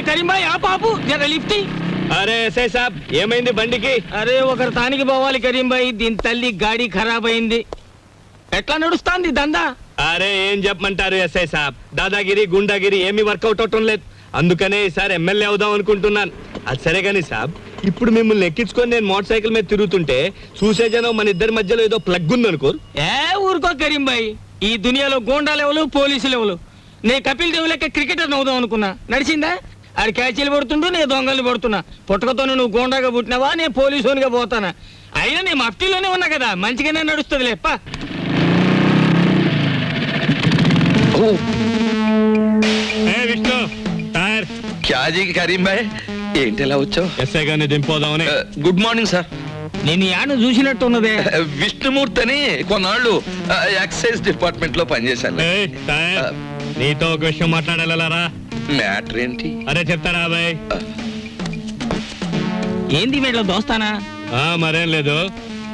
అరే కరీంబాయ్ ఆ పాపు జర లిఫ్ట్. అరే ఎస్ఐ సాబ్ ఏమైంది బండికి? అరే ఒకరు తానికి పోవాలి కరీంబాయ్ దీని తల్లి గాడి ఖరాబ్ అయింది. ఎట్లా నడుస్తాంది దందా? అరే ఏం చెప్పమంటారు ఎస్ఐ సాబ్? దాదాగిరి గుండాగిరి ఏమీ వర్కౌట్ అవటం లేదు. అందుకనే ఈసారి ఎమ్మెల్యే అవుదాం అనుకుంటున్నాను. అది సరే కానీ సాబ్ ఇప్పుడు మిమ్మల్ని ఎక్కించుకొని నేను మోటార్ సైకిల్ మీద తిరుగుతుంటే చూసే జనం మన ఇద్దరి మధ్యలో ఏదో ప్లగ్ ఉందనుకోరు? ఏ ఊరుకో కరీంబాయ్ ఈ దునియాలో గోండా లెవెలు పోలీసు లెవెలు నే కపిల్ దేవ్ లెక్క క్రికెటర్ అవుదాం అనుకున్నా. నడిచిందా? ఆడు క్యాచీలు పడుతుంటూ నేను దొంగలు పడుతున్నా. పుట్టకతో నువ్వు గోండాగా పుట్టినావా? నేను పోలీసునిగా పోతానా? అయినా నేను మఫ్టీలోనే ఉన్నా కదా మంచిగానే నడుస్తుంది లేప్ప విష్ణు టైర్. క్యాజీ కరీం భాయ్ ఏంటి ఎలా వచ్చావు? ఎస్ఐ గారిని దింపోదామని గుడ్ మార్నింగ్ సార్. నేను యాను చూసినట్టు ఉన్నదే విష్ణుమూర్తి అని కొన్నాళ్ళు ఎక్సైజ్ డిపార్ట్మెంట్లో పనిచేశాను నీతో ఒక విషయం మాట్లాడాలరా? మ్యాటర్ ఏంటి? అరే చెప్తారా బాయ్? ఏంది వీళ్ళ దోస్తానా? ఆ మరేం లేదు.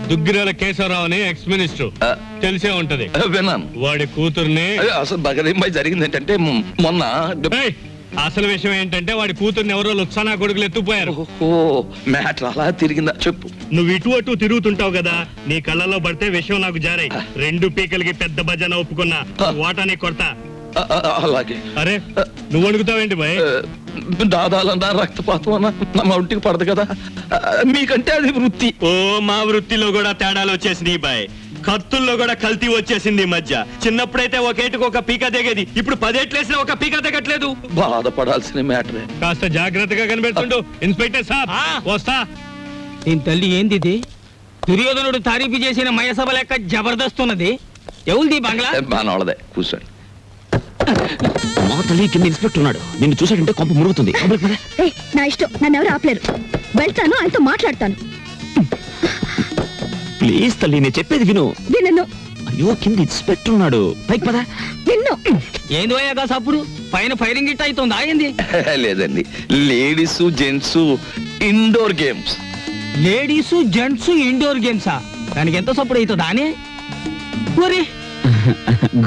దుగ్గిరాల కేశవరావు అని ఎక్స్ మినిస్టర్ ఆ, తెలిసే ఉంటది. విన్నాను. వాడి కూతుర్ని అదే, అసలు బగరీం భాయ్ జరిగింది ఏంటంటే మ్, మొన్న ఏయ్, అసలు విషయం ఏంటంటే వాడి కూతుర్ని ఎవరో లుత్సానా కొడుకులు ఎత్తుపోయారు ఓ మ్యాటర్ అలా తిరిగిందా? చెప్పు. నువ్వు ఇటు అటు తిరుగుతుంటావు కదా నీ కళ్ళలో పడితే విషయం నాకు జారాయి రెండు పీకలకి పెద్ద భజన ఒప్పుకున్నా. వాటాని కొడతా. అలాగే. అరే నువ్వు అడుగుతావేంటి బాయ్? ఆ, దాదాలన్నా రక్తపాతం అన్నా నా ఒంటికి పడదు కదా. మీకంటే అది వృత్తి. ఓ మా వృత్తిలో కూడా తేడాలు వచ్చేసినాయి బాయ్. కత్తుల్లో కూడా కల్తీ వచ్చేసింది ఈ మధ్య. చిన్నప్పుడైతే ఒకేటికి ఒక పీక దిగేది ఇప్పుడు పదేట్లేసిన ఒక పీక దిగట్లేదు బాధపడాల్సిన మ్యాటరే. కాస్త జాగ్రత్తగా కనిపెడుతుండు ఇన్స్పెక్టర్ ఆ. వస్తా. దీని తల్లి ఏంది ఇది? దుర్యోధనుడు తారీఫు చేసిన మయసభ లెక్క జబర్దస్త్ ఉన్నది. ఎవరిది బంగ్లా? మనోళ్ళదే కూర్చోండి. మా తల్లి కింద ఇన్స్పెక్టర్ ఉన్నాడు. నిన్ను చూసాడంటే కొంప మురుగుతుంది. ఏయ్, నా ఇష్టం. నన్ను ఎవరు ఆపలేరు. వెళ్తాను ఆయనతో మాట్లాడతాను. ప్లీజ్ తల్లి నేను చెప్పేది విను. విన్ను. అయ్యో కింద ఇన్స్పెక్టర్ ఉన్నాడు. పైకి పదా. విన్ను. ఏంది పోయాక సప్పుడు? పైన ఫైరింగ్ ఇట్ అవుతుందా ఏంది? లేదండి. Ladies gents indoor games. Ladies gents indoor గేమ్సా? దానికి ఎంత సప్పుడు అవుతుందా అని? ఒరి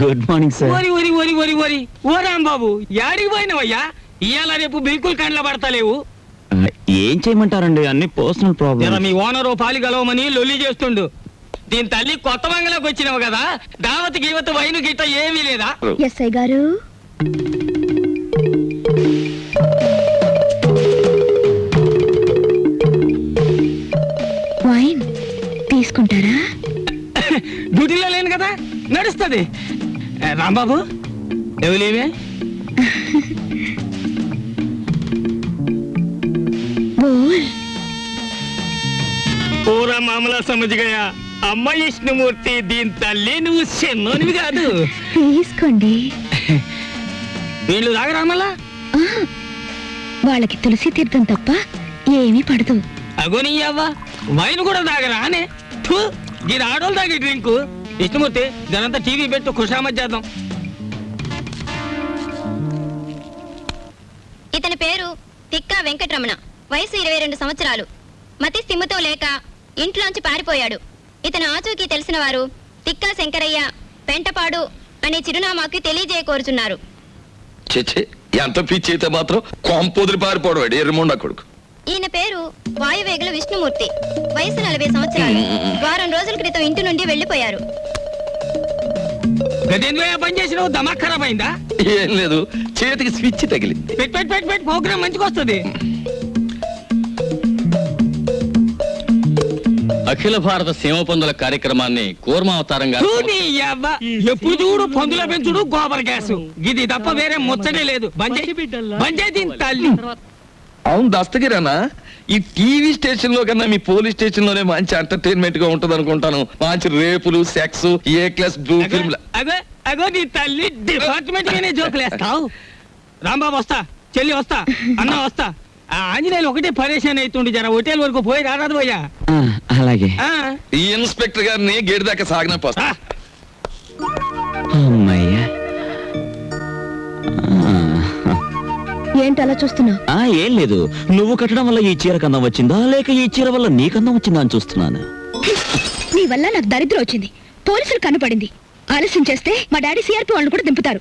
గుడ్ మార్నింగ్ సార్ ఒరి ఒరి ఒరి ఒరి ఒరి. ఓ రాంబాబు యాడికి పోయినవయ్యా? ఇవాళ రేపు బిల్కుల్ కండ్ల పడతలేవు. ఏం చేయమంటారండి? అన్ని పర్సనల్ ప్రాబ్లమ్ మీ ఓనరు పాలి గలవమని లొల్లి చేస్తుండు. దీని తల్లి కొత్త బంగ్లాకి వచ్చినావు కదా? దావత్ గీవత్ వైను గిట్ట ఏమీ లేదా? ఎస్ఐ గారు? నడుస్తుంది. రాంబాబు ఎవలేమే బోల్. పూరా మామలా సమజ్గయా అమ్మ విష్ణుమూర్తి దీని తల్లి నువ్వు చిన్నోనివి కాదు. తీసుకోండి. వీళ్ళు తాగరామలా వాళ్ళకి తులసి తీర్థం తప్ప ఏమీ పడదు. అగోని అవ్వ వైన్ కూడా తాగరా అనే? ఇది ఆడోళ్ళు తాగే డ్రింక్. విష్ణుమూర్తి దానంతా టీవీ పెట్టు ఖుషామత్ చేద్దాం. ఇతని పేరు తిక్కా వెంకటరమణ. వయసు ఇరవై రెండు సంవత్సరాలు. మతి స్థిమితో లేక ఇంట్లోంచి పారిపోయాడు. ఇతను ఆచూకీ తెలిసిన వారు తిక్కా శంకరయ్య పెంటపాడు అనే చిరునామాకి తెలియజేయకోరుచున్నారు. చెచ్చే ఎంత పిచ్చి అయితే మాత్రం కొంపొదిరి పారిపోవడం ఎర్రమొండ కొడుకు. ఈయన పేరు వాయువేగుల విష్ణుమూర్తి. వయసు నలభై సంవత్సరాలు. వారం రోజుల క్రితం ఇంటి నుండి వెళ్ళిపోయారు గదేంద్రో పని చేసినావు? దమాక్ ఖరాబ్ అయిందా? ఏం లేదు. చేతికి స్విచ్ తగిలింది. పెట్ పెట్ పెట్ పెట్. ప్రోగ్రామ్ మంచిగా వస్తుంది. అఖిల భారత సీమ పందుల కార్యక్రమాన్ని కూర్మావతారంగా. ఎప్పుడు చూడు పందుల పెంచుడు గోబర్ గ్యాస్. ఇది తప్ప వేరే ముచ్చటే లేదు. బంజే బంజే దీని తల్లి. అవును దస్తగిరానా? ఈ టీవీ స్టేషన్లో కన్నా మీ పోలీస్ స్టేషన్లోనే మంచి ఎంటర్టైన్మెంట్గా ఉంటది అనుకుంటాను మంచి రేపులు sex A class blue film అగో అగో నీ తల్లి డిపార్ట్మెంట్ గానే జోకులేస్తావు రాంబాబు వస్తా చెల్లి వస్తా అన్న వస్తా. ఆ ఆంజనేయులు ఒకటే పరేషాన్ అవుతుండి జర హోటల్ వరకు పోయి రారాదు పోయా అలాగే. ఈ ఇన్స్పెక్టర్ గారిని గేట్ దాకా సాగిన పోస్తా ఆ, ఏంటి అలా చూస్తున్నావు ఆ, ఏం లేదు. నువ్వు కట్టడం వల్ల ఈ చీర కందం వచ్చిందా? లేక ఈ చీర వల్ల నీ కందం వచ్చిందా అని చూస్తున్నాను. నీ వల్ల నాకు దరిద్రం వచ్చింది. పోలీసులు కనపడింది. ఆలస్యం చేస్తే మా డాడీ సిఆర్పి వాళ్ళు కూడా దింపుతారు.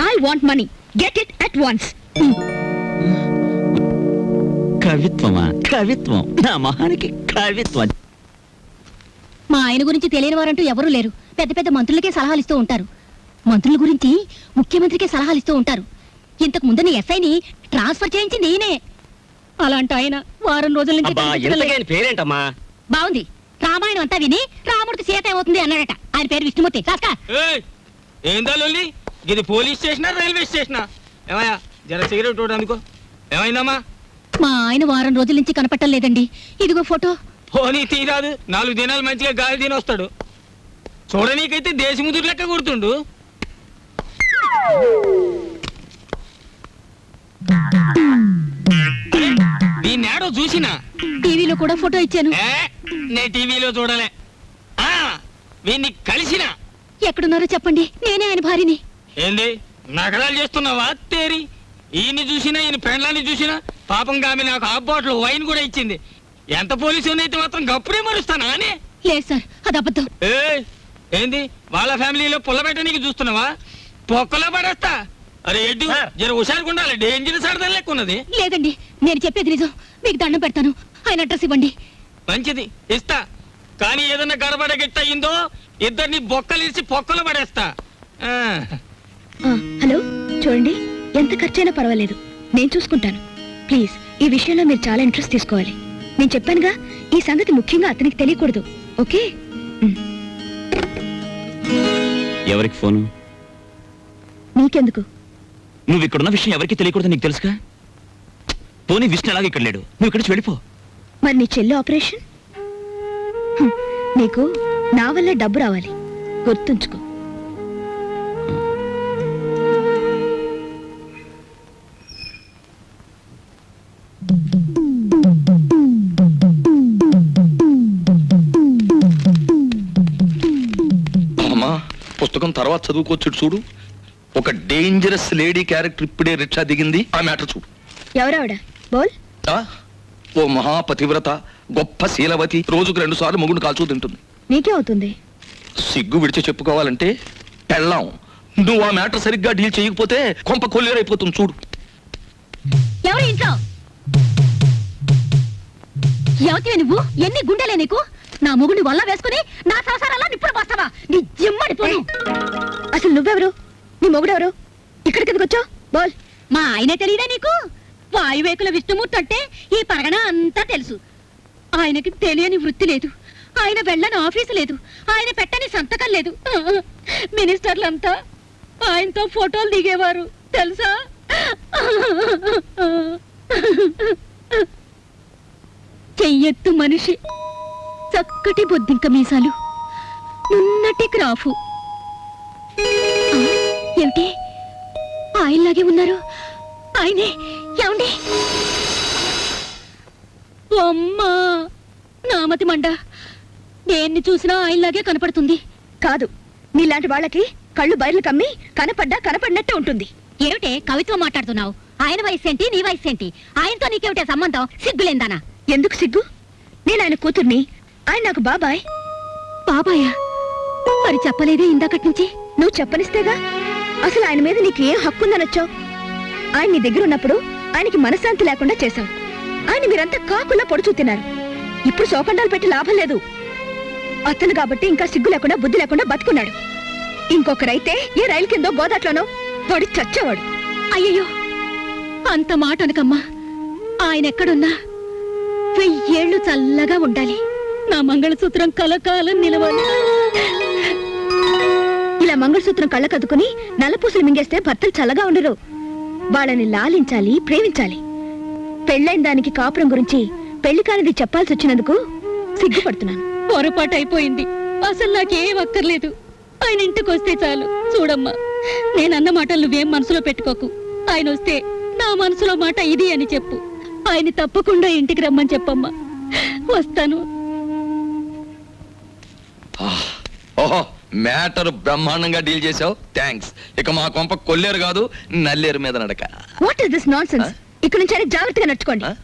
I want money get it at once కవిత్వమా? కవిత్వం. నా మహానికి కవిత్వం. మా ఆయన గురించి తెలియని వారంటూ ఎవరూ లేరు. పెద్ద పెద్ద మంత్రులకే సలహాలు ఇస్తూ ఉంటారు. మంత్రుల గురించి ముఖ్యమంత్రికే సలహాలు ఇస్తూ ఉంటారు. ఇంతకు ముందుని ఎస్ఐని ట్రాన్స్ఫర్ చేయించి నేనే. అలాంటి ఆయన వారం రోజుల నుంచి కనిపించడం లేదు. పేరేంటమ్మా? బాగుంది. రామాయణం అంతా విని రాముడికి సీత ఏమవుతుంది అన్నాడట. ఆయన పేరు విష్ణుమూర్తి. కాస్కా ఏయ్, ఏందా లొల్లి? ఇది పోలీస్ స్టేషనా రైల్వే స్టేషనా? ఏమయ్యా జర సిగరెట్ ఏమైందమ్మా? మా ఆయన వారం రోజుల నుంచి కనపట్టం లేదండి. ఇదిగో ఫోటో. పోనీ తీరాదు నాలుగు దినాలు మంచిగా గాలి తిని వస్తాడు చూడనీకైతే దేశముదురు లెక్క గుర్తుండు దీన్ని ఏడో చూసినా. టీవీలో కూడా ఫోటో ఇచ్చాను. ఏ? నే టీవీలో చూడలే. ఆ వీన్ని కలిసిన. ఎక్కడున్నారో చెప్పండి. నేనే ఆయన భార్యని. ఏంది? నగరాలు చేస్తున్నావా? తేరి. ఈయన్ని చూసినా ఈయన పెండ్లాన్ని చూసినా పాపం గామి నాకు హాఫ్ బాటిల్ వైన్ కూడా ఇచ్చింది. ఎంత పోలీసు అయితే మాత్రం గప్పుడే మరుస్తానా అని? లేదు సార్ అది అబద్ధం. ఏంది? వాళ్ళ ఫ్యామిలీలో పుల్లబెట్టనీకి చూస్తున్నావా? పొక్కలో పడేస్తా. అరే ఎడ్డు జర హుషారుగా ఉండాలి. డేంజర్ సరదా లెక్క ఉన్నది. లేదండి నేను చెప్పేది నిజం. మీకు దండం పెడతాను. ఆయన అడ్రస్ ఇవ్వండి. మంచిది. ఇస్తా. కానీ ఏదన్నా గడబడ గిట్ట అయిందో ఇద్దరిని బొక్కలిసి పొక్కలు పడేస్తా. ఆ, ఆ, హలో చూడండి ఎంత ఖర్చైనా పర్వాలేదు. నేను చూసుకుంటాను. ప్లీజ్ ఈ విషయంలో మీరు చాలా ఇంట్రెస్ట్ తీసుకోవాలి. నేను చెప్పానుగా ఈ సంగతి ముఖ్యంగా అతనికి తెలియకూడదు. ఓకే? ఎవరికి ఫోను? నీకెందుకు నువ్వు ఇక్కడున్న విషయం ఎవరికి తెలియకూడదు నీకు తెలుసుగా? పోనీ విష్ణు అలాగే ఇక్కడ లేడు. నువ్వు ఇక్కడి నుంచి వెళ్ళిపో. మరి నీ చెల్లి ఆపరేషన్? హ్మ్, నీకు నా వల్ల డబ్బు రావాలి. గుర్తుంచుకో. అమ్మా పుస్తకం తర్వాత చదువుకోవచ్చు చూడు. ఒక డేంజరస్ లేడీ క్యారెక్టర్ ఇప్పుడే రిక్షా దిగింది. ఆ మ్యాటర్ చూడు. ఎవరావిడ? బోల్? ఆ? ఓ మహాపతివ్రత గొప్ప శీలవతి రోజుకు రెండు సార్లు మొగుడు కాల్చూ తింటుంది. నీకే అవుతుంది సిగ్గు విడిచి చెప్పుకోవాలంటే పెళ్ళాం. నువ్వు ఆ మ్యాటర్ సరిగ్గా డీల్ చేయకపోతే కొంప కొల్లేరైపోతుంది చూడు. ఎవరు ఇంట్లో? ఎవతివే నువ్వు? ఎన్ని గుండెలే నీకు? నా మొగుడిని వల్ల వేసుకుని నా సంసారాల్లో నిప్పుడు పోస్తావా? నీ జిమ్మడి పోను. అసలు నువ్వెవరు? నీ మొగుడెవరు? ఇక్కడికి ఎందుకు వచ్చావు? బోల్. మా ఆయనే తెలియదా నీకు? వాయువేకుల విష్ణుమూర్తి అంటే ఈ పరగణ అంతా తెలుసు. ఆయనకి తెలియని వృత్తి లేదు. ఆయన వెళ్ళని ఆఫీసు లేదు. ఆయన పెట్టని సంతకం లేదు. మినిస్టర్లంతా ఆయనతో ఫోటోలు దిగేవారు. తెలుసా? చెయ్యెత్తు మనిషి. చక్కటి బొద్దింక మీసాలు. నున్నటి క్రాఫు. ఏమిటి ఆయనలాగే ఉన్నారు. ఆయనే ఏమండి? అమ్మా నామతి మండ. దేన్ని చూసినా ఆయనలాగే కనపడుతుంది. కాదు నీలాంటి వాళ్ళకి కళ్ళు బయర్లు కమ్మి కనపడ్డా కనపడినట్టే ఉంటుంది. ఏమిటే కవిత్వం మాట్లాడుతున్నావు? ఆయన వయసు ఏంటి నీ వయసు ఏంటి ఆయనతో నీకేమిటే సంబంధం? సిగ్గులేందానా? ఎందుకు సిగ్గు? నేను ఆయన కూతుర్ని. ఆయన నాకు బాబాయ్. బాబాయా? మరి చెప్పలేదే ఇందాకటి నుంచి నువ్వు చెప్పనిస్తేగా? అసలు ఆయన మీద నీకు ఏం హక్కు ఉందనొచ్చావు ఆయన నీ దగ్గర ఉన్నప్పుడు ఆయనకి మనశ్శాంతి లేకుండా చేశావు. ఆయన మీరంతా కాకుండా పొడుచు తిన్నారు. ఇప్పుడు శోకండాలు పెట్టి లాభం లేదు. అతను కాబట్టి ఇంకా సిగ్గు లేకుండా బుద్ధి లేకుండా బతుకున్నాడు. ఇంకొకరైతే ఏ రైలు కిందో గోదాట్లోనో వాడు చచ్చేవాడు. అయ్యయ్యో! అంత మాట అనకమ్మా. ఆయన ఎక్కడున్నా? వెయ్యేళ్ళు చల్లగా ఉండాలి. నా మంగళసూత్రం కలకాలం నిలవాలి. ఇలా మంగళసూత్రం కళ్ళకద్దుకుని నల్లపూసలు మింగేస్తే భర్తలు చల్లగా ఉండరు. వాళ్ళని లాలించాలి ప్రేమించాలి. పెళ్ళైన దానికి కాపురం గురించి పెళ్ళి కానిది చెప్పాల్సి వచ్చినందుకు సిగ్గుపడుతున్నాను. పొరపాటు అయిపోయింది అసలు నాకేం అక్కర్లేదు. ఆయన ఇంటికి వస్తే చాలు. చూడమ్మా నేనన్న మాటలు నువ్వేం మనసులో పెట్టుకోకు. ఆయన వస్తే నా మనసులో మాట ఇది అని చెప్పు. ఆయన తప్పకుండా ఇంటికి రమ్మని చెప్పమ్మా. వస్తాను. ఓహో మ్యాటర్ బ్రహ్మాండంగా డీల్ చేసావు థ్యాంక్స్ ఇక మా కొంప కొల్లేరు కాదు నల్లేరు మీద నడక. What is this nonsense ఇక్కడ నుంచి జాగ్రత్తగా నడుచుకోండి. ఆ?